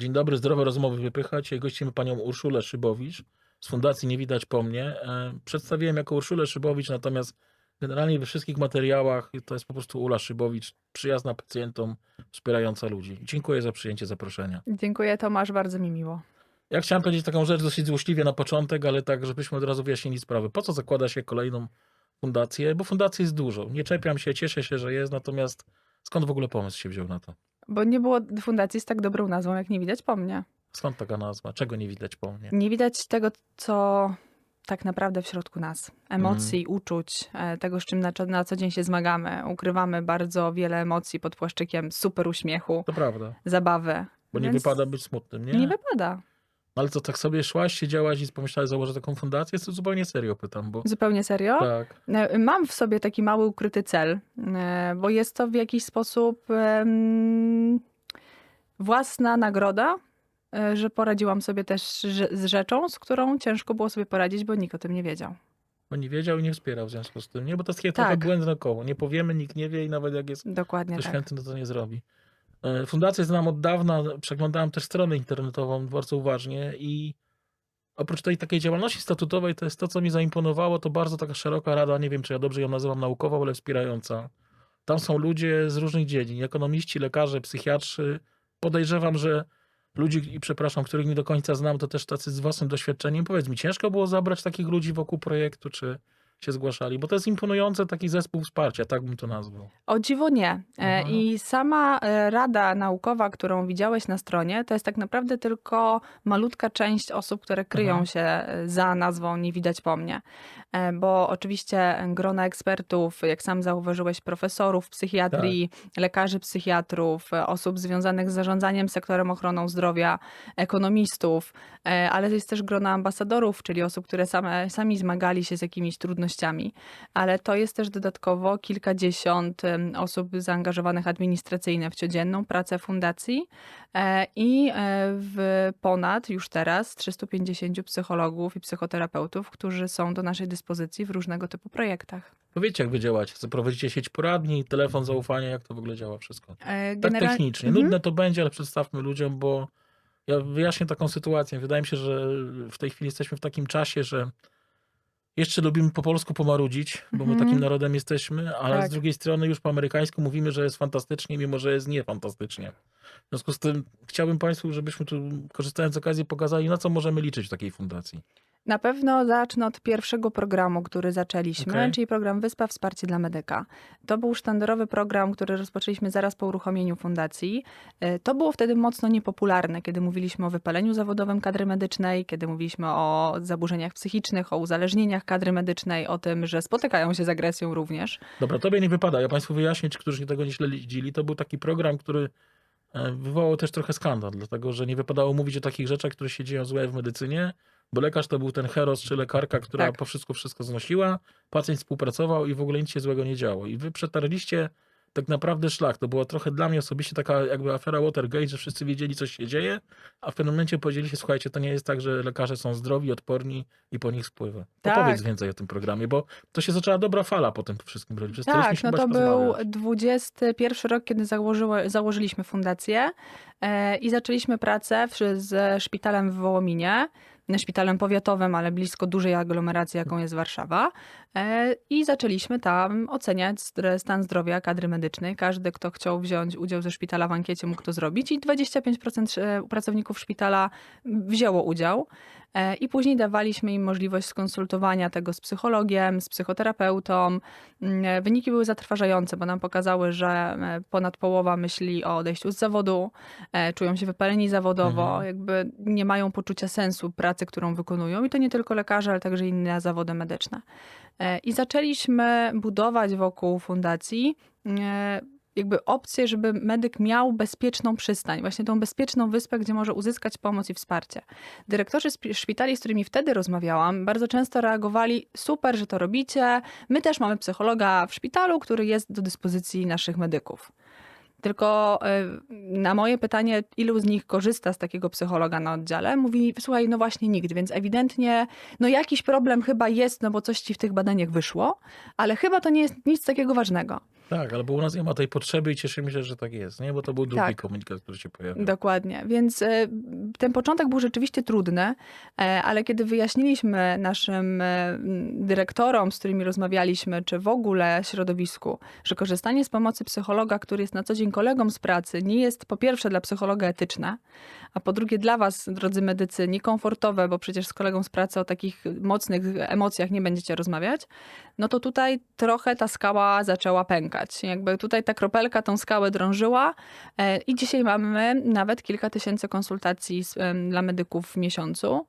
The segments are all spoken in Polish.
Dzień dobry, zdrowe rozmowy wypychać. Gościmy panią Urszulę Szybowicz z Fundacji Nie Widać Po Mnie. E, Przedstawiłem jako Urszulę Szybowicz, natomiast generalnie we wszystkich materiałach to jest po prostu Ula Szybowicz, przyjazna pacjentom, wspierająca ludzi. Dziękuję za przyjęcie zaproszenia. Dziękuję Tomasz, bardzo mi miło. Ja chciałem powiedzieć taką rzecz dosyć złośliwie na początek, ale tak, żebyśmy od razu wyjaśnili sprawę. Po co zakłada się kolejną fundację? Bo fundacji jest dużo. Nie czepiam się, cieszę się, że jest, natomiast skąd w ogóle pomysł się wziął na to? Bo nie było fundacji z tak dobrą nazwą, jak nie widać po mnie. Skąd taka nazwa? Czego nie widać po mnie? Nie widać tego, co tak naprawdę w środku nas. Emocji, Mhm. uczuć, e, tego, z czym na, na co dzień się zmagamy. Ukrywamy bardzo wiele emocji pod płaszczykiem super uśmiechu, To prawda, zabawy. bo nie Więc wypada być smutnym, nie? Nie wypada. Ale co, tak sobie szłaś, siedziałaś i pomyślałaś, założę taką fundację? To zupełnie serio pytam, bo Zupełnie serio. tak. E, Mam w sobie taki mały ukryty cel, e, bo jest to w jakiś sposób em, własna nagroda, e, że poradziłam sobie też z rzeczą, z którą ciężko było sobie poradzić, bo nikt o tym nie wiedział. Bo nie wiedział i nie wspierał w związku z tym, nie? Bo to jest takie Tak. trochę błędne koło. Nie powiemy, nikt nie wie i nawet jak jest Dokładnie ktoś tak. chętny, to to nie zrobi. E, Fundację znam od dawna, przeglądałem też stronę internetową bardzo uważnie i oprócz tej takiej działalności statutowej, to jest to, co mi zaimponowało, to bardzo taka szeroka rada, nie wiem, czy ja dobrze ją nazywam naukową, ale wspierająca. Tam są ludzie z różnych dziedzin, ekonomiści, lekarze, psychiatrzy. Podejrzewam, że ludzi, i przepraszam, których nie do końca znam, to też tacy z własnym doświadczeniem. Powiedz mi, ciężko było zabrać takich ludzi wokół projektu, czy się zgłaszali? Bo to jest imponujący taki zespół wsparcia, tak bym to nazwał. O dziwo nie. E, Aha. I sama e, rada naukowa, którą widziałeś na stronie, to jest tak naprawdę tylko malutka część osób, które kryją Aha. się e, za nazwą Nie widać po mnie. Bo oczywiście grona ekspertów, jak sam zauważyłeś, profesorów psychiatrii, lekarzy psychiatrów, osób związanych z zarządzaniem sektorem ochroną zdrowia, ekonomistów, ale jest też grona ambasadorów, czyli osób, które same, sami zmagali się z jakimiś trudnościami ale to jest też dodatkowo kilkadziesiąt osób zaangażowanych administracyjnie w codzienną pracę fundacji e, i e, w ponad już teraz 350 psychologów i psychoterapeutów, którzy są do naszej dyspozycji w różnego typu projektach. Powiedzcie, jak wy działacie. Co prowadzicie sieć poradni, telefon zaufania, jak to w ogóle działa wszystko? E, Tak genera- technicznie. Mhm. Nudne to będzie, ale przedstawmy ludziom, bo ja wyjaśnię taką sytuację. Wydaje mi się, że w tej chwili jesteśmy w takim czasie, że jeszcze lubimy po polsku pomarudzić, bo my Mhm. takim narodem jesteśmy, ale Tak. z drugiej strony już po amerykańsku mówimy, że jest fantastycznie, mimo że jest niefantastycznie. W związku z tym chciałbym Państwu, żebyśmy tu, korzystając z okazji, pokazali, na co możemy liczyć w takiej fundacji. Na pewno zacznę od pierwszego programu, który zaczęliśmy, Okej. czyli program Wyspa Wsparcie dla Medyka. To był sztandarowy program, który rozpoczęliśmy zaraz po uruchomieniu fundacji. E, To było wtedy mocno niepopularne, kiedy mówiliśmy o wypaleniu zawodowym kadry medycznej, kiedy mówiliśmy o zaburzeniach psychicznych, o uzależnieniach kadry medycznej, o tym, że spotykają się z agresją również. Dobra, tobie nie wypada. Ja Państwu wyjaśnię, ci, którzy tego nie śledzili. To był taki program, który e, wywołał też trochę skandal, dlatego że nie wypadało mówić o takich rzeczach, które się dzieją złe w medycynie, bo lekarz to był ten heros czy lekarka, która Tak. po wszystko wszystko znosiła, pacjent współpracował i w ogóle nic się złego nie działo. I wy przetarliście tak naprawdę szlak. To była trochę dla mnie osobiście taka jakby afera Watergate, że wszyscy wiedzieli, co się dzieje, a w pewnym momencie powiedzieli się, słuchajcie, to nie jest tak, że lekarze są zdrowi, odporni i po nich spływa. Tak. Opowiedz więcej o tym programie, bo to się zaczęła dobra fala po tym wszystkim. Przestaliśmy Tak, no to był porozmawiać. 21 rok, kiedy założyły, założyliśmy fundację e, i zaczęliśmy pracę ze szpitalem w Wołominie, szpitalem powiatowym, ale blisko dużej aglomeracji, jaką jest Warszawa. E, I zaczęliśmy tam oceniać stan zdrowia kadry medycznej. Każdy, kto chciał wziąć udział ze szpitala w ankiecie, mógł to zrobić i 25% e, pracowników szpitala wzięło udział. E, I później dawaliśmy im możliwość skonsultowania tego z psychologiem, z psychoterapeutą. Mm, Wyniki były zatrważające, bo nam pokazały, że e, ponad połowa myśli o odejściu z zawodu, e, czują się wypaleni zawodowo, Mhm. jakby nie mają poczucia sensu pracy, którą wykonują. I to nie tylko lekarze, ale także inne zawody medyczne. E, I zaczęliśmy budować wokół fundacji e, jakby opcję, żeby medyk miał bezpieczną przystań, właśnie tą bezpieczną wyspę, gdzie może uzyskać pomoc i wsparcie. Dyrektorzy szpitali, z którymi wtedy rozmawiałam, bardzo często reagowali: super, że to robicie. My też mamy psychologa w szpitalu, który jest do dyspozycji naszych medyków. Tylko y, na moje pytanie, ilu z nich korzysta z takiego psychologa na oddziale, mówi, słuchaj, no właśnie nikt, więc ewidentnie, no jakiś problem chyba jest, no bo coś ci w tych badaniach wyszło, ale chyba to nie jest nic takiego ważnego. Tak, ale bo u nas nie ma tej potrzeby i cieszymy się, że tak jest, nie? Bo to był drugi Tak. komunikat, który się pojawił. Dokładnie. Więc e, ten początek był rzeczywiście trudny, e, ale kiedy wyjaśniliśmy naszym e, dyrektorom, z którymi rozmawialiśmy, czy w ogóle środowisku, że korzystanie z pomocy psychologa, który jest na co dzień kolegą z pracy, nie jest po pierwsze dla psychologa etyczne, a po drugie dla was, drodzy medycy, niekomfortowe, bo przecież z kolegą z pracy o takich mocnych emocjach nie będziecie rozmawiać, no to tutaj trochę ta skała zaczęła pękać. Jakby tutaj ta kropelka tą skałę drążyła e, i dzisiaj mamy nawet kilka tysięcy konsultacji dla medyków w miesiącu.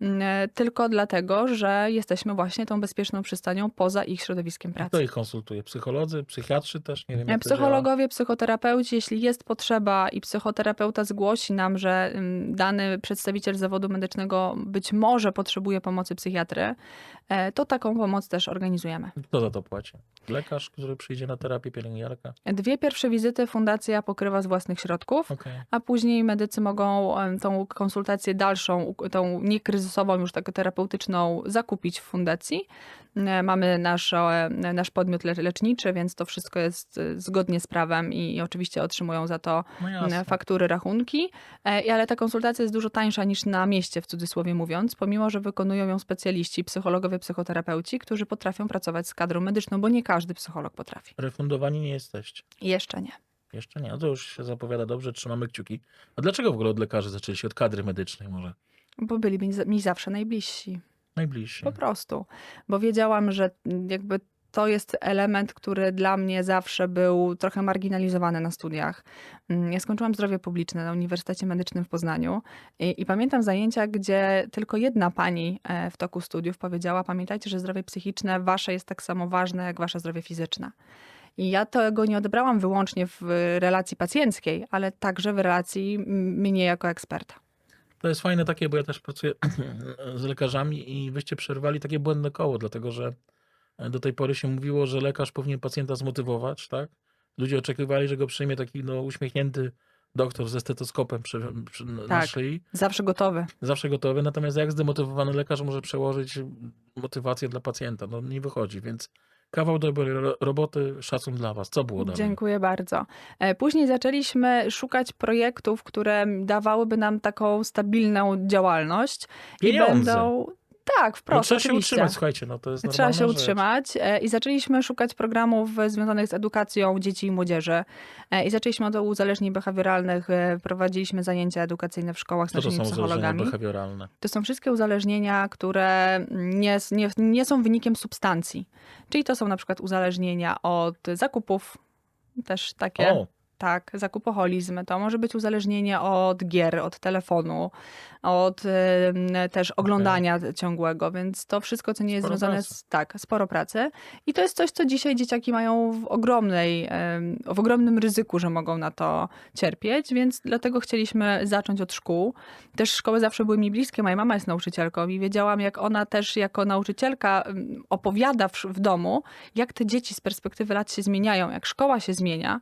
m, e, Tylko dlatego, że jesteśmy właśnie tą bezpieczną przystanią poza ich środowiskiem Kto pracy. ich konsultuje? Psycholodzy, psychiatrzy też? Nie wiem, jak to działa. Psychologowie, psychoterapeuci, jeśli jest potrzeba i psychoterapeuta zgłosi nam, że ym, dany przedstawiciel zawodu medycznego być może potrzebuje pomocy psychiatry, e, to taką pomoc też organizujemy. Kto za to płaci? Lekarz, który przyjdzie na terapię, pielęgniarka? Dwie pierwsze wizyty fundacja pokrywa z własnych środków, Okej. a później medycy mogą tą konsultację dalszą, tą niekryzysową, już taką terapeutyczną zakupić w fundacji. E, Mamy nasz, e, nasz podmiot le- leczniczy, więc to wszystko jest e, zgodnie z prawem i, i oczywiście otrzymują za to No faktury, rachunki, ale ta konsultacja jest dużo tańsza niż na mieście, w cudzysłowie mówiąc, pomimo, że wykonują ją specjaliści, psychologowie, psychoterapeuci, którzy potrafią pracować z kadrą medyczną, bo nie każdy psycholog potrafi. Refundowani nie jesteście. Jeszcze nie. Jeszcze nie, no to już się zapowiada dobrze, trzymamy kciuki. A dlaczego w ogóle od lekarzy zaczęliście? Od kadry medycznej może? Bo byli mi, mi zawsze najbliżsi. Najbliżsi. Po prostu. Bo wiedziałam, że jakby to jest element, który dla mnie zawsze był trochę marginalizowany na studiach. Mm, Ja skończyłam zdrowie publiczne na Uniwersytecie Medycznym w Poznaniu i, i pamiętam zajęcia, gdzie tylko jedna pani e, w toku studiów powiedziała: Pamiętajcie, że zdrowie psychiczne wasze jest tak samo ważne jak wasze zdrowie fizyczne. I ja tego nie odebrałam wyłącznie w relacji pacjenckiej, ale także w relacji mnie jako eksperta. To jest fajne takie, bo ja też pracuję z lekarzami i wyście przerwali takie błędne koło, dlatego że do tej pory się mówiło, że lekarz powinien pacjenta zmotywować, tak? Ludzie oczekiwali, że go przyjmie taki no, uśmiechnięty doktor ze stetoskopem przy, przy, na Tak. szyi, Zawsze gotowy. zawsze gotowy, natomiast jak zdemotywowany lekarz może przełożyć motywację dla pacjenta? No nie wychodzi, więc kawał dobrej ro- roboty, szacun dla was. Co było dalej? Dziękuję bardzo. E, Później zaczęliśmy szukać projektów, które dawałyby nam taką stabilną działalność. Pieniądze. I będą. Tak, No, wprost. trzeba się oczywiście. utrzymać, słuchajcie, no to jest Trzeba się rzecz. utrzymać e, i zaczęliśmy szukać programów związanych z edukacją dzieci i młodzieży. E, I zaczęliśmy od uzależnień behawioralnych. e, Prowadziliśmy zajęcia edukacyjne w szkołach z to naszymi są uzależnienia psychologami. To są wszystkie uzależnienia, które nie, nie, nie są wynikiem substancji. Czyli to są na przykład uzależnienia od zakupów, też takie. O, Tak, zakupoholizm. To może być uzależnienie od gier, od telefonu, od em, też oglądania ciągłego, więc to wszystko, co nie jest Sporo związane pracy. z. Tak, sporo pracy. I to jest coś, co dzisiaj dzieciaki mają w ogromnej, em, w ogromnym ryzyku, że mogą na to cierpieć, więc dlatego chcieliśmy zacząć od szkół. Też szkoły zawsze były mi bliskie. Moja mama jest nauczycielką i wiedziałam, jak ona też jako nauczycielka opowiada w, w domu, jak te dzieci z perspektywy lat się zmieniają, jak szkoła się zmienia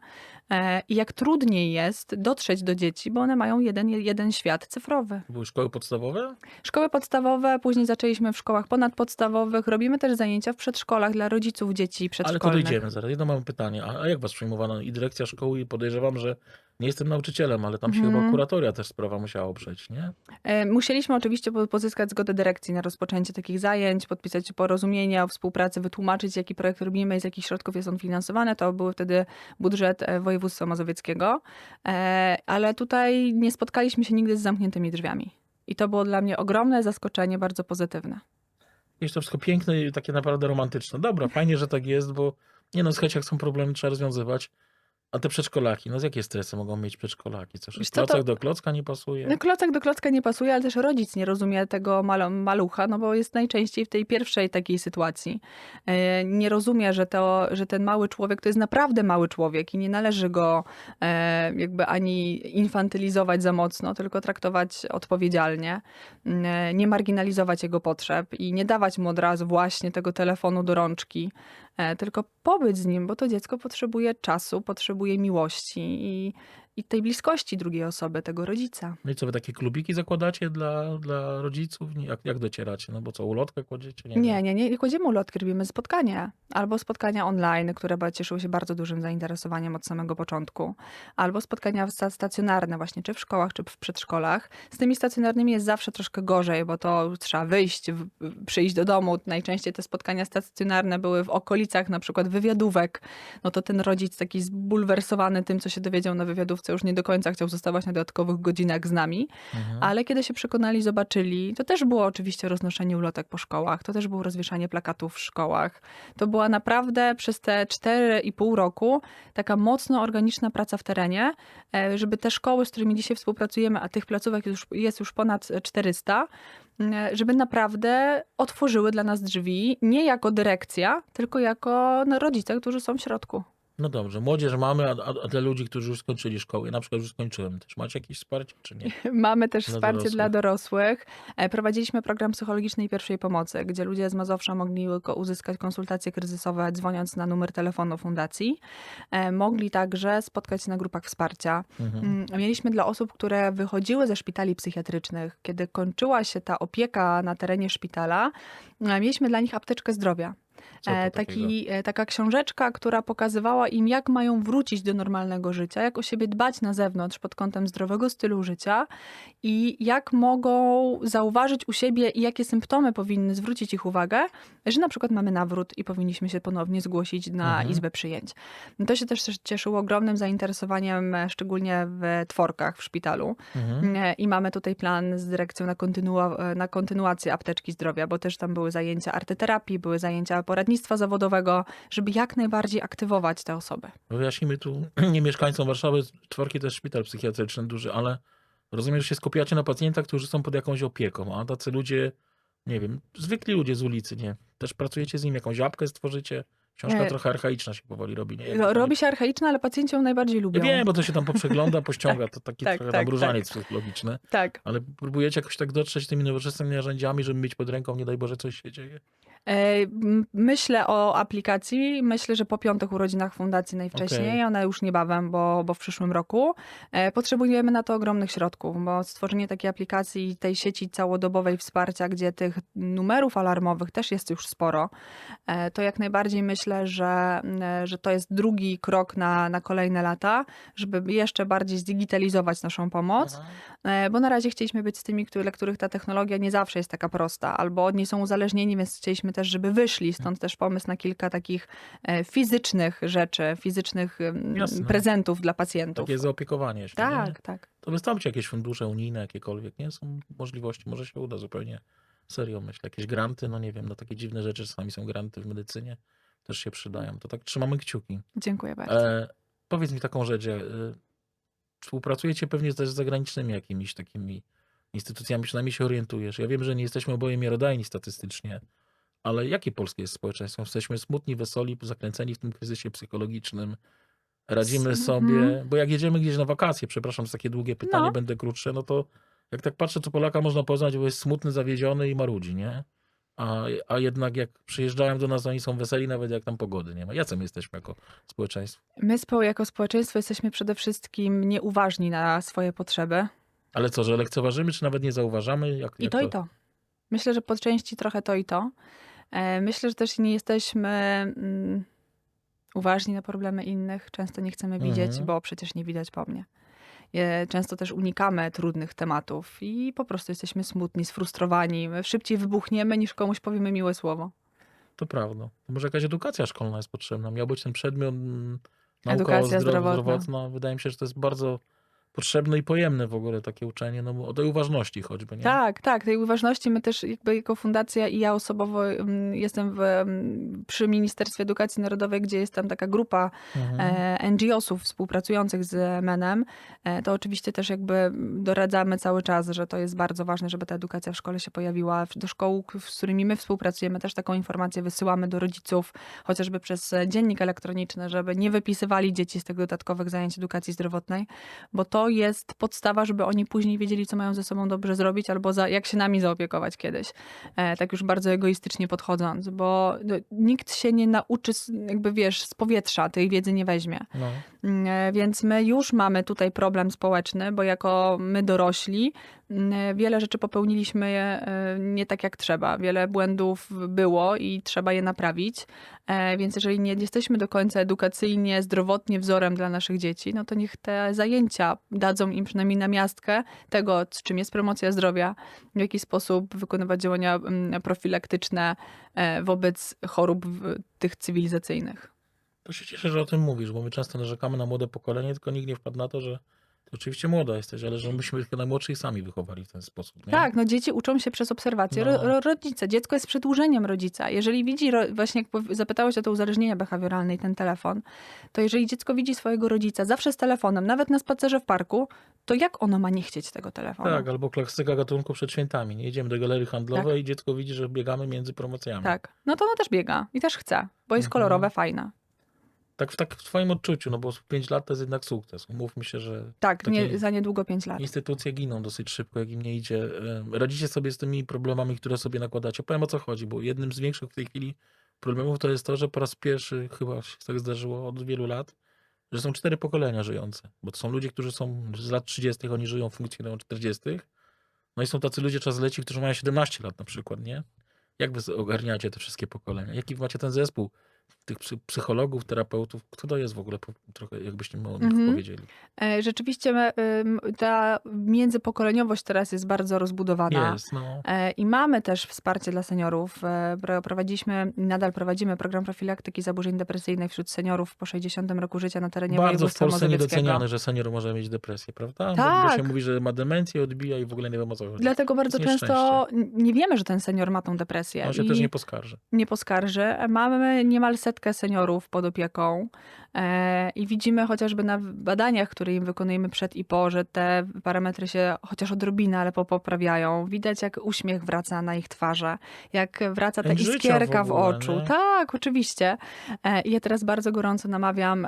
i jak trudniej jest dotrzeć do dzieci, bo one mają jeden, jeden świat cyfrowy. były szkoły podstawowe? Szkoły podstawowe, później zaczęliśmy w szkołach ponadpodstawowych. Robimy też zajęcia w przedszkolach dla rodziców dzieci Ale to przedszkolnych. dojdziemy zaraz. Jedno mam pytanie. A jak was przyjmowano? I dyrekcja szkoły i podejrzewam, że nie jestem nauczycielem, ale tam się Mhm. chyba kuratoria też sprawa musiała oprzeć, nie? E, Musieliśmy oczywiście po- pozyskać zgodę dyrekcji na rozpoczęcie takich zajęć, podpisać porozumienia o współpracy, wytłumaczyć, jaki projekt robimy i z jakich środków jest on finansowany. To był wtedy budżet e, województwa mazowieckiego. E, Ale tutaj nie spotkaliśmy się nigdy z zamkniętymi drzwiami. I to było dla mnie ogromne zaskoczenie, bardzo pozytywne. Jest to wszystko piękne i takie naprawdę romantyczne. Dobra, fajnie, że tak jest, bo nie no, słuchajcie, jak są problemy, trzeba rozwiązywać. A te przedszkolaki, no z jakie stresy mogą mieć przedszkolaki? Co, Wiesz co, to- klocek do klocka nie pasuje? No, klocek do klocka nie pasuje, ale też rodzic nie rozumie tego malo- malucha, no bo jest najczęściej w tej pierwszej takiej sytuacji. E, Nie rozumie, że, to, że ten mały człowiek to jest naprawdę mały człowiek i nie należy go e, jakby ani infantylizować za mocno, tylko traktować odpowiedzialnie, e, nie marginalizować jego potrzeb i nie dawać mu od razu właśnie tego telefonu do rączki, tylko pobyć z nim, bo to dziecko potrzebuje czasu, potrzebuje miłości i, i tej bliskości drugiej osoby, tego rodzica. No i co, wy takie klubiki zakładacie dla, dla rodziców? Jak, jak docieracie? No bo co, ulotkę kładziecie? Nie, Nie, nie, nie, nie kładziemy ulotki, robimy spotkania. Albo spotkania online, które cieszyły się bardzo dużym zainteresowaniem od samego początku. Albo spotkania sta- stacjonarne właśnie, czy w szkołach, czy w przedszkolach. Z tymi stacjonarnymi jest zawsze troszkę gorzej, bo to trzeba wyjść, przyjść do domu. Najczęściej te spotkania stacjonarne były w okolicach na przykład wywiadówek. No to ten rodzic taki zbulwersowany tym, co się dowiedział na wywiadówce, już nie do końca chciał zostawać na dodatkowych godzinach z nami. Mhm. Ale kiedy się przekonali, zobaczyli, to też było oczywiście roznoszenie ulotek po szkołach, to też było rozwieszanie plakatów w szkołach. To była naprawdę przez te 4,5 roku taka mocno organiczna praca w terenie, e, żeby te szkoły, z którymi dzisiaj współpracujemy, a tych placówek już, jest już ponad 400, e, żeby naprawdę otworzyły dla nas drzwi, nie jako dyrekcja, tylko jako no, rodzice, którzy są w środku. No dobrze, młodzież mamy, a, a, a dla ludzi, którzy już skończyli szkołę, ja na przykład już skończyłem, też macie jakieś wsparcie, czy nie? Mamy też Dla wsparcie dorosłych. dla dorosłych. E, Prowadziliśmy program psychologicznej pierwszej pomocy, gdzie ludzie z Mazowsza mogli ko- uzyskać konsultacje kryzysowe dzwoniąc na numer telefonu fundacji. E, Mogli także spotkać się na grupach wsparcia. Mhm. Mm, Mieliśmy dla osób, które wychodziły ze szpitali psychiatrycznych, kiedy kończyła się ta opieka na terenie szpitala, e, mieliśmy dla nich apteczkę zdrowia. E? Taki, e, taka książeczka, która pokazywała im, jak mają wrócić do normalnego życia, jak o siebie dbać na zewnątrz pod kątem zdrowego stylu życia i jak mogą zauważyć u siebie i jakie symptomy powinny zwrócić ich uwagę, że na przykład mamy nawrót i powinniśmy się ponownie zgłosić na Mhm. izbę przyjęć. To się też cieszyło ogromnym zainteresowaniem, e, szczególnie w tworkach w szpitalu. Mhm. I mamy tutaj plan z dyrekcją na, kontynuua- na kontynuację apteczki zdrowia, bo też tam były zajęcia arteterapii, były zajęcia poradnictwa zawodowego, żeby jak najbardziej aktywować te osoby. Wyjaśnijmy tu, nie mieszkańcom Warszawy, czworki to jest szpital psychiatryczny duży, ale rozumiem, że się skupiacie na pacjentach, którzy są pod jakąś opieką, a tacy ludzie, nie wiem, zwykli ludzie z ulicy, nie? Też pracujecie z nimi, jakąś apkę stworzycie? Książka E, trochę archaiczna się powoli robi, nie? No, robi się archaiczna, ale pacjenci ją najbardziej Ja lubią. wiem, bo to się tam poprzegląda, pościąga, to taki tak, trochę tak, tak. psychologiczny, Tak. ale próbujecie jakoś tak dotrzeć tymi nowoczesnymi narzędziami, żeby mieć pod ręką, nie daj Boże, coś się dzieje? E, Myślę o aplikacji. Myślę, że po piątych urodzinach fundacji najwcześniej, Okej. one już niebawem, bo, bo w przyszłym roku. E, Potrzebujemy na to ogromnych środków, bo stworzenie takiej aplikacji i tej sieci całodobowej wsparcia, gdzie tych numerów alarmowych też jest już sporo, e, to jak najbardziej myślę, że, że to jest drugi krok na, na kolejne lata, żeby jeszcze bardziej zdigitalizować naszą pomoc. E, Bo na razie chcieliśmy być z tymi, dla których ta technologia nie zawsze jest taka prosta, albo od niej są uzależnieni, więc chcieliśmy też, żeby wyszli. Stąd też pomysł na kilka takich e, fizycznych rzeczy, fizycznych Jasne. prezentów dla pacjentów. Takie zaopiekowanie się, nie? Tak, tak. To wystąpcie jakieś fundusze unijne, jakiekolwiek, nie? Są możliwości, może się uda zupełnie serio myślę. Jakieś granty, no nie wiem, no takie dziwne rzeczy, czasami są granty w medycynie, też się przydają. To tak trzymamy kciuki. Dziękuję bardzo. E, powiedz mi taką rzecz, e, współpracujecie pewnie też z zagranicznymi jakimiś takimi instytucjami, przynajmniej się orientujesz. Ja wiem, że nie jesteśmy oboje miarodajni statystycznie, ale jakie polskie jest społeczeństwo? Jesteśmy smutni, wesoli, zakręceni w tym kryzysie psychologicznym. Radzimy sobie, mhm. bo jak jedziemy gdzieś na wakacje, przepraszam, za takie długie pytanie, No. będę krótsze, no to jak tak patrzę, to Polaka można poznać, bo jest smutny, zawiedziony i marudzi, nie? A, a jednak jak przyjeżdżają do nas, oni są weseli, nawet jak tam pogody nie ma. Jacy my jesteśmy jako społeczeństwo? My spo, jako społeczeństwo jesteśmy przede wszystkim nieuważni na swoje potrzeby. Ale co, że lekceważymy, czy nawet nie zauważamy? Jak, I jak to, i to. Myślę, że po części trochę to i to. E, Myślę, że też nie jesteśmy mm, uważni na problemy innych. Często nie chcemy widzieć, Mhm. bo przecież nie widać po mnie. Często też unikamy trudnych tematów i po prostu jesteśmy smutni, sfrustrowani. My szybciej wybuchniemy, niż komuś powiemy miłe słowo. To prawda. Może jakaś edukacja szkolna jest potrzebna. Miał być ten przedmiot mm, nauka Edukacja zdro- zdrowotna. zdrowotna. Wydaje mi się, że to jest bardzo potrzebne i pojemne w ogóle takie uczenie, no bo o tej uważności choćby, nie? Tak, tak, tej uważności my też jakby jako fundacja i ja osobowo mm, jestem w, mm, przy Ministerstwie Edukacji Narodowej, gdzie jest tam taka grupa Mhm. e, NGO-sów współpracujących z MEN-em, e, to oczywiście też jakby doradzamy cały czas, że to jest bardzo ważne, żeby ta edukacja w szkole się pojawiła. Do szkół, z którymi my współpracujemy, też taką informację wysyłamy do rodziców, chociażby przez dziennik elektroniczny, żeby nie wypisywali dzieci z tych dodatkowych zajęć edukacji zdrowotnej, bo to to jest podstawa, żeby oni później wiedzieli, co mają ze sobą dobrze zrobić, albo za, jak się nami zaopiekować kiedyś. E, tak już bardzo egoistycznie podchodząc, bo no, nikt się nie nauczy, jakby wiesz, z powietrza tej wiedzy nie weźmie. No. Mm, e, Więc my już mamy tutaj problem społeczny, bo jako my dorośli mm, wiele rzeczy popełniliśmy e, nie tak jak trzeba. Wiele błędów było i trzeba je naprawić. E, Więc jeżeli nie jesteśmy do końca edukacyjnie, zdrowotnie wzorem dla naszych dzieci, no to niech te zajęcia dadzą im przynajmniej namiastkę tego, czym jest promocja zdrowia, w jaki sposób wykonywać działania mm, profilaktyczne e, wobec chorób tych cywilizacyjnych. To się cieszę, że o tym mówisz, bo my często narzekamy na młode pokolenie, tylko nikt nie wpadł na to, że ty oczywiście młoda jesteś, ale że myśmy tylko najmłodszych sami wychowali w ten sposób. Nie? Tak, no dzieci uczą się przez obserwację. No. Ro, dziecko jest przedłużeniem rodzica. Jeżeli widzi, właśnie jak zapytałeś o to uzależnienie behawioralne i ten telefon, to jeżeli dziecko widzi swojego rodzica zawsze z telefonem, nawet na spacerze w parku, to jak ono ma nie chcieć tego telefonu? Tak, albo klasyka gatunku przed świętami. Nie idziemy do galerii handlowej i dziecko widzi, że biegamy między promocjami. Tak. No to ono też biega i też chce, bo jest Mhm. kolorowe, fajne. Tak w, tak w twoim odczuciu, no bo 5 lat to jest jednak sukces. Umówmy się, że Tak, nie, za niedługo 5 lat. instytucje giną dosyć szybko, jak im nie idzie. Radzicie sobie z tymi problemami, które sobie nakładacie. Powiem o co chodzi, bo jednym z większych w tej chwili problemów to jest to, że po raz pierwszy chyba się tak zdarzyło od wielu lat, że są cztery pokolenia żyjące. Bo to są ludzie, którzy są z lat 30., oni żyją, funkcjonują 40. No i są tacy ludzie, czas leci, którzy mają 17 lat na przykład, nie? Jak wy ogarniacie te wszystkie pokolenia? Jaki macie ten zespół tych psy- psychologów, terapeutów? Kto to jest w ogóle? Trochę jakbyście mi o nich Mhm. powiedzieli. E, Rzeczywiście ta międzypokoleniowość teraz jest bardzo rozbudowana. Jest, no. E, I mamy też wsparcie dla seniorów. E, pro- Prowadziliśmy, nadal prowadzimy program profilaktyki zaburzeń depresyjnych wśród seniorów po 60 roku życia na terenie Bardzo w województwa Polsce mazowieckiego. niedoceniane, że senior może mieć depresję, prawda? Bo- Bo Tak. się mówi, że ma demencję, odbija i w ogóle nie wiem o co chodzi. Dlatego bardzo często nie wiemy, że ten senior ma tą depresję On się też nie poskarży. nie poskarży. Mamy niemal setkę seniorów pod opieką i widzimy chociażby na badaniach, które im wykonujemy przed i po, że te parametry się chociaż odrobinę, ale po- poprawiają. Widać, jak uśmiech wraca na ich twarze, jak wraca ta iskierka w w, ogóle, oczu. nie? Tak, oczywiście. E, I ja teraz bardzo gorąco namawiam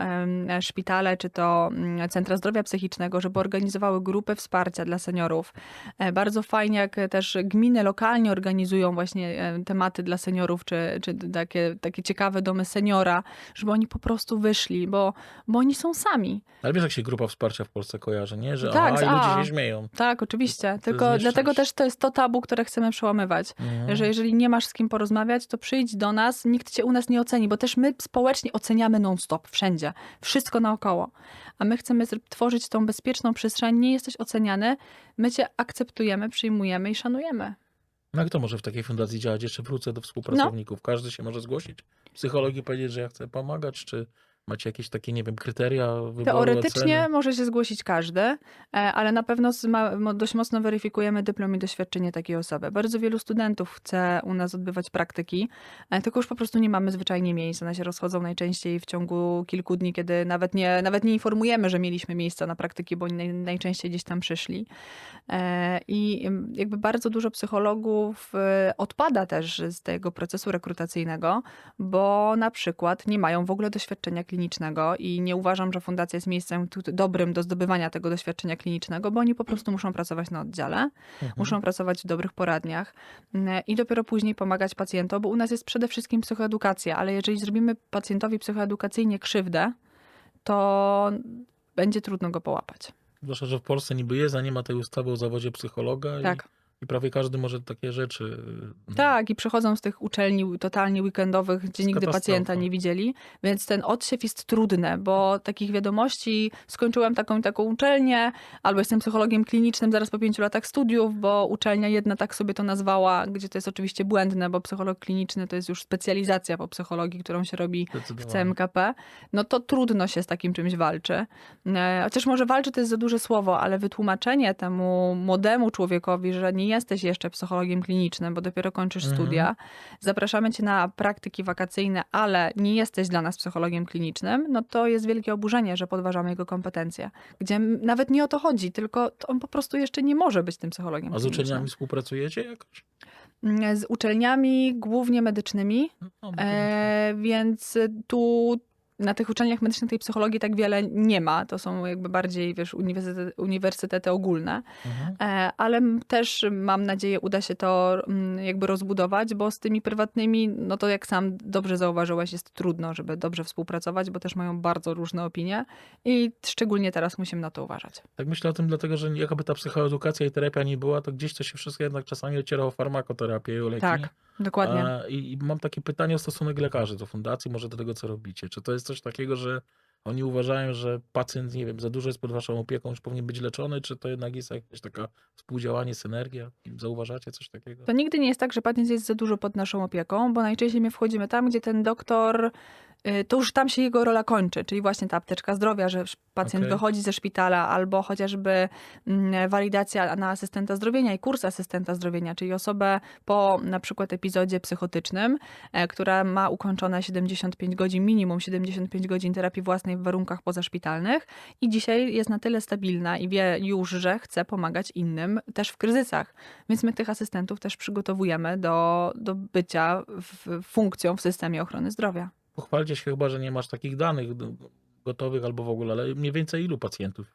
szpitale, czy to mm, centra zdrowia psychicznego, żeby organizowały grupy wsparcia dla seniorów. E, Bardzo fajnie, jak też gminy lokalnie organizują właśnie e, tematy dla seniorów, czy, czy takie, takie ciekawe domy seniora, żeby oni po prostu wyszli, bo, bo oni są sami. Ale wiesz, jak się grupa wsparcia w Polsce kojarzy, nie? Że Tak, i ludzie A. się śmieją. Tak, oczywiście. Tylko dlatego też to jest to tabu, które chcemy przełamywać. Mhm. Że jeżeli nie masz z kim porozmawiać, to przyjdź do nas, nikt cię u nas nie oceni, bo też my społecznie oceniamy non-stop, wszędzie, wszystko naokoło. A my chcemy tworzyć tą bezpieczną przestrzeń, nie jesteś oceniany, my cię akceptujemy, przyjmujemy i szanujemy. No a kto może w takiej fundacji działać? Jeszcze wrócę do współpracowników. Każdy się może zgłosić? Psychologii powiedzieć, że ja chcę pomagać, czy macie jakieś takie, nie wiem, kryteria wyboru, Teoretycznie oceny? może się zgłosić każdy, e, ale na pewno dość mocno weryfikujemy dyplom i doświadczenie takiej osoby. Bardzo wielu studentów chce u nas odbywać praktyki, e, tylko już po prostu nie mamy zwyczajnie miejsc. One się rozchodzą najczęściej w ciągu kilku dni, kiedy nawet nie, nawet nie informujemy, że mieliśmy miejsca na praktyki, bo oni naj, najczęściej gdzieś tam przyszli. E, I jakby bardzo dużo psychologów odpada też z tego procesu rekrutacyjnego, bo na przykład nie mają w ogóle doświadczenia klinicznego i nie uważam, że fundacja jest miejscem dobrym do zdobywania tego doświadczenia klinicznego, bo oni po prostu muszą pracować na oddziale, Mhm. muszą pracować w dobrych poradniach mm, i dopiero później pomagać pacjentom, bo u nas jest przede wszystkim psychoedukacja, ale jeżeli zrobimy pacjentowi psychoedukacyjnie krzywdę, to będzie trudno go połapać. Zwłaszcza, że w Polsce niby jest, a nie ma tej ustawy o zawodzie psychologa Tak. i, i prawie każdy może takie rzeczy... no, Tak, i przychodzą z tych uczelni totalnie weekendowych, gdzie nigdy pacjenta nie widzieli, więc ten odsiew jest trudny, bo takich wiadomości skończyłem taką i taką uczelnię, albo jestem psychologiem klinicznym zaraz po pięciu latach studiów, bo uczelnia jedna tak sobie to nazwała, gdzie to jest oczywiście błędne, bo psycholog kliniczny to jest już specjalizacja po psychologii, którą się robi w. CMKP, no to trudno się z takim czymś walczy. E, Chociaż może walczy to jest za duże słowo, ale wytłumaczenie temu młodemu człowiekowi, że nie jesteś jeszcze psychologiem klinicznym, bo dopiero kończysz Mhm. studia, zapraszamy cię na praktyki wakacyjne, ale nie jesteś dla nas psychologiem klinicznym, no to jest wielkie oburzenie, że podważamy jego kompetencje. Gdzie nawet nie o to chodzi, tylko on po prostu jeszcze nie może być tym psychologiem A z klinicznym. uczelniami współpracujecie jakoś? Z uczelniami głównie medycznymi, No, no, E, więc tu na tych uczelniach medycznych tej psychologii tak wiele nie ma. To są jakby bardziej, wiesz, uniwersytety, uniwersytety ogólne. Mhm. E, ale też mam nadzieję uda się to jakby rozbudować, bo z tymi prywatnymi, no to jak sam dobrze zauważyłeś, jest trudno, żeby dobrze współpracować, bo też mają bardzo różne opinie i szczególnie teraz musimy na to uważać. Tak myślę o tym, dlatego że jakaby ta psychoedukacja i terapia nie była, to gdzieś to się wszystko jednak czasami ocierało o farmakoterapię i o leki. Tak, dokładnie. I mam takie pytanie o stosunek lekarzy do fundacji, może do tego, co robicie. Czy to jest coś takiego, że oni uważają, że pacjent, nie wiem, za dużo jest pod waszą opieką, już powinien być leczony, czy to jednak jest jakieś taka współdziałanie, synergia? Zauważacie coś takiego? To nigdy nie jest tak, że pacjent jest za dużo pod naszą opieką, bo najczęściej my wchodzimy tam, gdzie ten doktor, to już tam się jego rola kończy, czyli właśnie ta apteczka zdrowia, że pacjent Okej. wychodzi ze szpitala, albo chociażby mm, walidacja na asystenta zdrowienia i kurs asystenta zdrowienia, czyli osobę po na przykład epizodzie psychotycznym, e, która ma ukończone 75 godzin, minimum 75 godzin terapii własnej w warunkach pozaszpitalnych i dzisiaj jest na tyle stabilna i wie już, że chce pomagać innym też w kryzysach. Więc my tych asystentów też przygotowujemy do, do bycia w, funkcją w systemie ochrony zdrowia. Pochwalcie się chyba, że nie masz takich danych gotowych albo w ogóle, ale mniej więcej ilu pacjentów?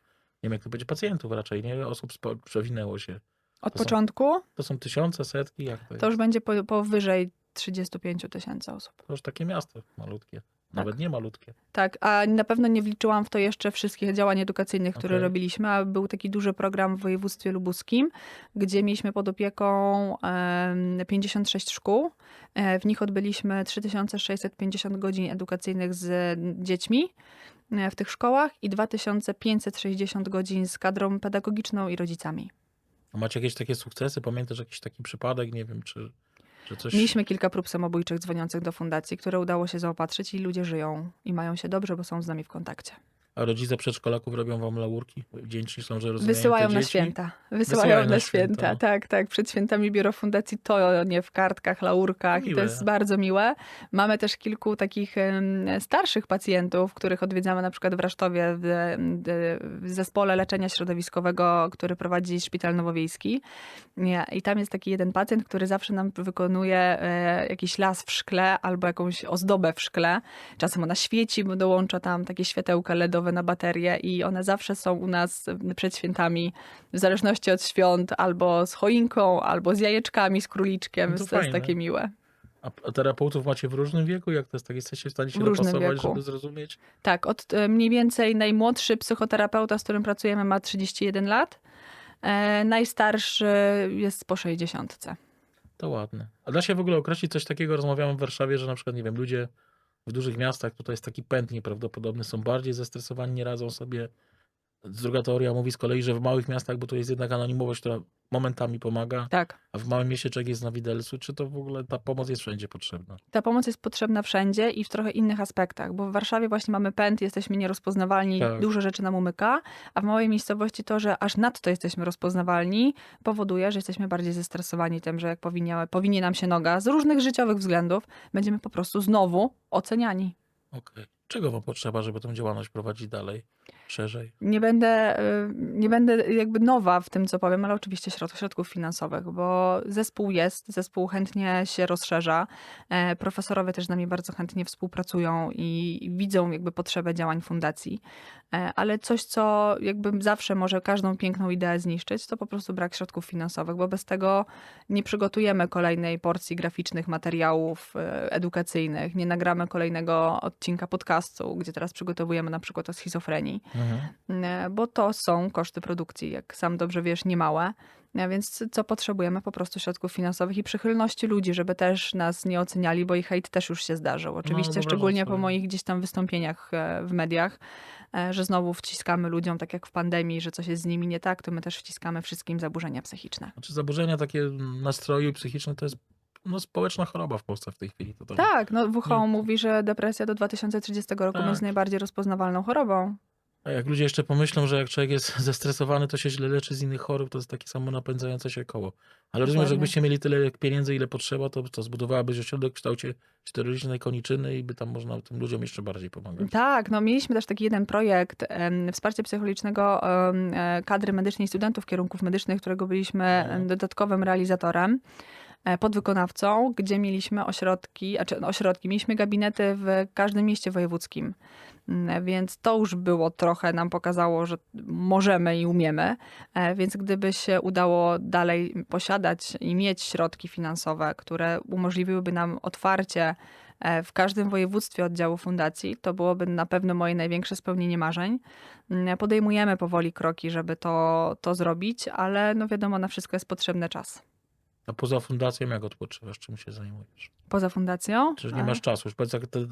Nie wiem, jak to będzie pacjentów raczej, nie? Osób przewinęło się. Od To są- początku To są tysiące, setki, jak to to już będzie po- powyżej 35 tysięcy osób. To już takie miasto malutkie. Nawet nie malutkie. Tak, a na pewno nie wliczyłam w to jeszcze wszystkich działań edukacyjnych, które Okej. robiliśmy, a był taki duży program w województwie lubuskim, gdzie mieliśmy pod opieką em, 56 szkół. E, W nich odbyliśmy 3650 godzin edukacyjnych z dziećmi e, w tych szkołach i 2560 godzin z kadrą pedagogiczną i rodzicami. A macie jakieś takie sukcesy? Pamiętasz jakiś taki przypadek? Nie wiem, czy coś... Mieliśmy kilka prób samobójczych dzwoniących do fundacji, które udało się zaopatrzyć i ludzie żyją i mają się dobrze, bo są z nami w kontakcie. A rodzice przedszkolaków robią wam laurki? Wdzięczni są, że rozumieją Wysyłają na święta. Wysyłają, Wysyłają na, święta. święta. Tak, tak. Przed świętami biuro fundacji to nie w kartkach, laurkach. I to Miłe. jest bardzo miłe. Mamy też kilku takich starszych pacjentów, których odwiedzamy na przykład w Rasztowie w, w zespole leczenia środowiskowego, który prowadzi Szpital Nowowiejski. I tam jest taki jeden pacjent, który zawsze nam wykonuje e, jakiś las w szkle albo jakąś ozdobę w szkle. Czasem ona świeci, bo dołącza tam takie światełka LEDowe na baterię i one zawsze są u nas przed świętami, w zależności od świąt, albo z choinką, albo z jajeczkami, z króliczkiem, No to to jest takie miłe. A terapeutów macie w różnym wieku? Jak to jest tak? Jesteście w stanie się W dopasować, wieku. żeby zrozumieć? Tak, od e, mniej więcej najmłodszy psychoterapeuta, z którym pracujemy, ma 31 lat. E, najstarszy jest po 60. To ładne. A da się w ogóle określić coś takiego, rozmawiamy w Warszawie, że na przykład, nie wiem, ludzie w dużych miastach, tutaj jest taki pęd nieprawdopodobny, są bardziej zestresowani, nie radzą sobie. Druga teoria mówi z kolei, że w małych miastach, bo to jest jednak anonimowość, która momentami pomaga, Tak. a w małym mieście człowiek jest na widelcu, czy to w ogóle ta pomoc jest wszędzie potrzebna? Ta pomoc jest potrzebna wszędzie i w trochę innych aspektach, bo w Warszawie właśnie mamy pęd, jesteśmy nierozpoznawalni, Tak. dużo rzeczy nam umyka, a w małej miejscowości to, że aż nadto jesteśmy rozpoznawalni, powoduje, że jesteśmy bardziej zestresowani tym, że jak powinie, powinie nam się noga z różnych życiowych względów, będziemy po prostu znowu oceniani. Okej. Czego wam potrzeba, żeby tą działalność prowadzić dalej, szerzej? Nie będę, y, nie będę jakby nowa w tym, co powiem, ale oczywiście środ, środków finansowych, bo zespół jest, zespół chętnie się rozszerza. E, Profesorowie też z nami bardzo chętnie współpracują i widzą jakby potrzebę działań fundacji. E, Ale coś, co jakby zawsze może każdą piękną ideę zniszczyć, to po prostu brak środków finansowych, bo bez tego nie przygotujemy kolejnej porcji graficznych materiałów e, edukacyjnych, nie nagramy kolejnego odcinka podcastu, gdzie teraz przygotowujemy na przykład o schizofrenii. Mhm. E, bo to są koszty produkcji, jak sam dobrze wiesz, niemałe. E, Więc co potrzebujemy? Po prostu środków finansowych i przychylności ludzi, żeby też nas nie oceniali, bo i hejt też już się zdarzył. Oczywiście, wyobrażam szczególnie po moich gdzieś tam wystąpieniach e, w mediach, że znowu wciskamy ludziom, tak jak w pandemii, że coś jest z nimi nie tak, to my też wciskamy wszystkim zaburzenia psychiczne. Znaczy zaburzenia takie nastroju psychiczne to jest no, społeczna choroba w Polsce w tej chwili. To Tak, no WHO Nie. mówi, że depresja do 2030 roku Tak. jest najbardziej rozpoznawalną chorobą. A jak ludzie jeszcze pomyślą, że jak człowiek jest zestresowany, to się źle leczy z innych chorób, to jest takie samo napędzające się koło. Ale rozumiem, że jakbyście mieli tyle pieniędzy, ile potrzeba, to, to zbudowałabyś ośrodek w kształcie czterolicznej koniczyny i by tam można tym ludziom jeszcze bardziej pomagać. Tak, no mieliśmy też taki jeden projekt em, wsparcia psychologicznego e, kadry medycznej studentów kierunków medycznych, którego byliśmy em, dodatkowym realizatorem. e, podwykonawcą, gdzie mieliśmy ośrodki, znaczy ośrodki, mieliśmy gabinety w każdym mieście wojewódzkim. Mm, Więc to już było trochę, nam pokazało, że możemy i umiemy. E, Więc gdyby się udało dalej posiadać i mieć środki finansowe, które umożliwiłyby nam otwarcie e, w każdym województwie oddziału fundacji, to byłoby na pewno moje największe spełnienie marzeń. Mm, Podejmujemy powoli kroki, żeby to, to zrobić, ale no wiadomo, na wszystko jest potrzebny czas. A poza fundacją jak odpoczywasz? Czym się zajmujesz? Poza fundacją? Czy nie e, masz czasu? Już powiedz,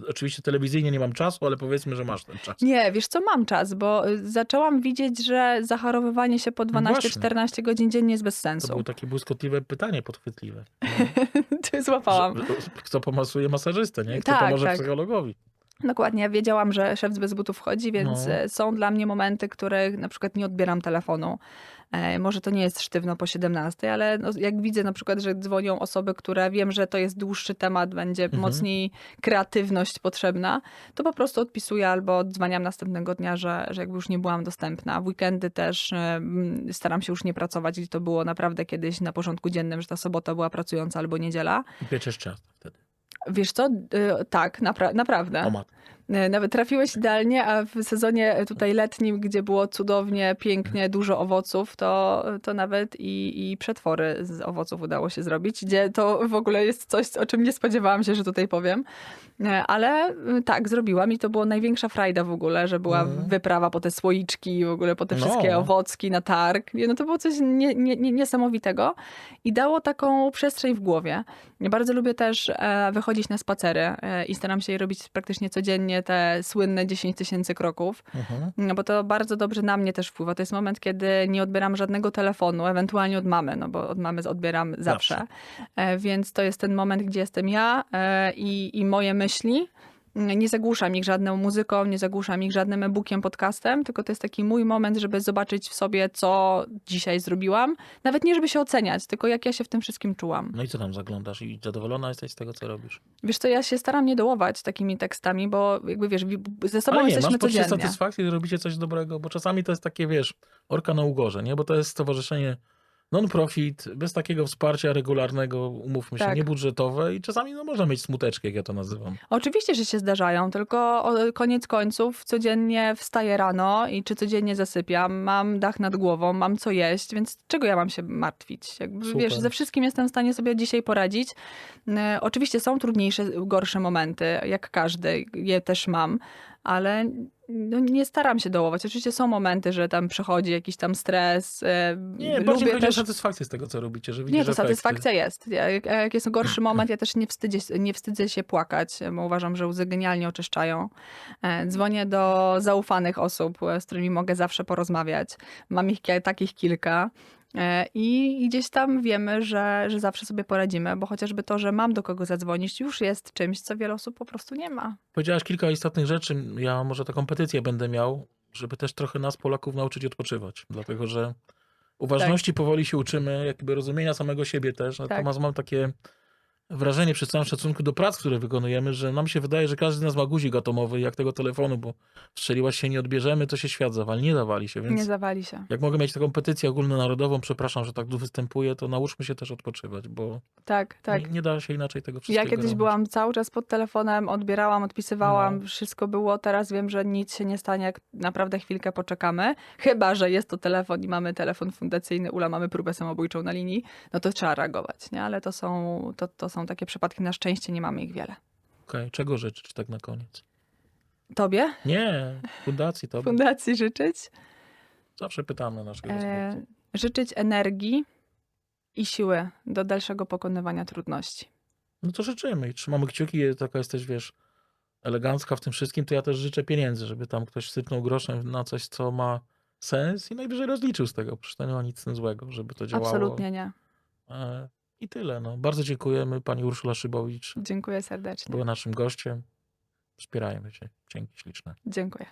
oczywiście telewizyjnie nie mam czasu, ale powiedzmy, że masz ten czas. Nie, wiesz co, mam czas, bo y, zaczęłam widzieć, że zachorowywanie się po No właśnie. 12-14 godzin dziennie jest bez To sensu. było takie błyskotliwe pytanie, podchwytliwe. Ty złapałam. Że- Kto pomasuje masażystę, nie? Kto Tak, pomoże tak. psychologowi? Dokładnie, ja wiedziałam, że szef bez butów wchodzi, więc No. e, są dla mnie momenty, których na przykład nie odbieram telefonu. E, może to nie jest sztywno po 17, ale no, jak widzę na przykład, że dzwonią osoby, które wiem, że to jest dłuższy temat, będzie Mhm. mocniej kreatywność potrzebna, to po prostu odpisuję albo dzwaniam następnego dnia, że, że jakby już nie byłam dostępna. W weekendy też e, staram się już nie pracować i to było naprawdę kiedyś na porządku dziennym, że ta sobota była pracująca albo niedziela. I pieczesz ciasto wtedy. Wiesz co? E, tak, napra- naprawdę. O. E, Nawet trafiłeś idealnie, a w sezonie tutaj letnim, gdzie było cudownie, pięknie, dużo owoców, to, to nawet i, i przetwory z owoców udało się zrobić, gdzie to w ogóle jest coś, o czym nie spodziewałam się, że tutaj powiem. E, Ale y, tak, zrobiłam i to była największa frajda w ogóle, że była Mhm. wyprawa po te słoiczki, w ogóle po te No. wszystkie owocki na targ. No to było coś nie, nie, nie, niesamowitego i dało taką przestrzeń w głowie. Bardzo lubię też e, wychodzić na spacery e, i staram się je robić praktycznie codziennie, te słynne 10 tysięcy kroków, Mhm. no bo to bardzo dobrze na mnie też wpływa. To jest moment, kiedy nie odbieram żadnego telefonu, ewentualnie od mamy, no bo od mamy odbieram zawsze. Zawsze. Więc to jest ten moment, gdzie jestem ja i, i moje myśli. Nie zagłuszam ich żadną muzyką, nie zagłuszam ich żadnym e-bookiem, podcastem, tylko to jest taki mój moment, żeby zobaczyć w sobie, co dzisiaj zrobiłam. Nawet nie, żeby się oceniać, tylko jak ja się w tym wszystkim czułam. No i co tam zaglądasz? I zadowolona jesteś z tego, co robisz? Wiesz co, ja się staram nie dołować takimi tekstami, bo jakby wiesz, wi- ze sobą Ale nie, jesteśmy masz codziennie. satysfakcji, że robicie coś dobrego, bo czasami to jest takie, wiesz, orka na ugorze, nie? Bo to jest stowarzyszenie non-profit, bez takiego wsparcia regularnego, umówmy się, Tak. niebudżetowe i czasami no, można mieć smuteczki, jak ja to nazywam. Oczywiście, że się zdarzają, tylko koniec końców codziennie wstaję rano i czy codziennie zasypiam, mam dach nad głową, mam co jeść, więc czego ja mam się martwić? Jakby, Super. wiesz, ze wszystkim jestem w stanie sobie dzisiaj poradzić. E, Oczywiście są trudniejsze, gorsze momenty, jak każdy, je też mam, ale no, nie staram się dołować. Oczywiście są momenty, że tam przychodzi jakiś tam stres. e, Nie, bardziej lubię też... satysfakcję z tego, co robicie, że widzisz Nie, to efekty. satysfakcja jest. Jak, jak jest gorszy moment, ja też nie wstydzę, nie wstydzę się płakać, bo uważam, że łzy genialnie oczyszczają. E, Dzwonię do zaufanych osób, z którymi mogę zawsze porozmawiać. Mam ich ki- takich kilka. E, I gdzieś tam wiemy, że, że zawsze sobie poradzimy, bo chociażby to, że mam do kogo zadzwonić, już jest czymś, co wiele osób po prostu nie ma. Powiedziałaś kilka istotnych rzeczy. Ja może taką petycję będę miał, żeby też trochę nas, Polaków, nauczyć odpoczywać. Dlatego, że uważności powoli się uczymy, jakby rozumienia samego siebie też. Tak. Natomiast mam takie wrażenie przy całym szacunku do prac, które wykonujemy, że nam się wydaje, że każdy z nas ma guzik atomowy, jak tego telefonu, bo strzeliłaś się, nie odbierzemy, to się świat zawali. Nie zawali się, więc Nie zawali się. jak mogę mieć taką petycję ogólnonarodową, przepraszam, że tak tu występuję, to nauczmy się też odpoczywać, bo Tak, tak. nie, nie da się inaczej tego Ja wszystkiego kiedyś robić. byłam cały czas pod telefonem, odbierałam, odpisywałam, No. wszystko było. Teraz wiem, że nic się nie stanie, jak naprawdę chwilkę poczekamy. Chyba, że jest to telefon i mamy telefon fundacyjny, Ula, mamy próbę samobójczą na linii, no to trzeba reagować, nie? Ale to są, to, to są takie przypadki, na szczęście nie mamy ich wiele. Okej, czego życzyć tak na koniec? Tobie, Nie, fundacji to fundacji życzyć? zawsze pytamy naszych E, rozmówców. życzyć energii i siły do dalszego pokonywania trudności. No to życzymy i trzymamy kciuki, taka jesteś, wiesz, elegancka w tym wszystkim, to ja też życzę pieniędzy, żeby tam ktoś sypnął groszem na coś, co ma sens i najwyżej rozliczył z tego, przecież to nie ma nic złego, żeby to działało. Absolutnie nie. I tyle, no. Bardzo dziękujemy, pani Urszula Szybowicz Dziękuję serdecznie. była naszym gościem. Wspierajmy cię. Dzięki śliczne. Dziękuję.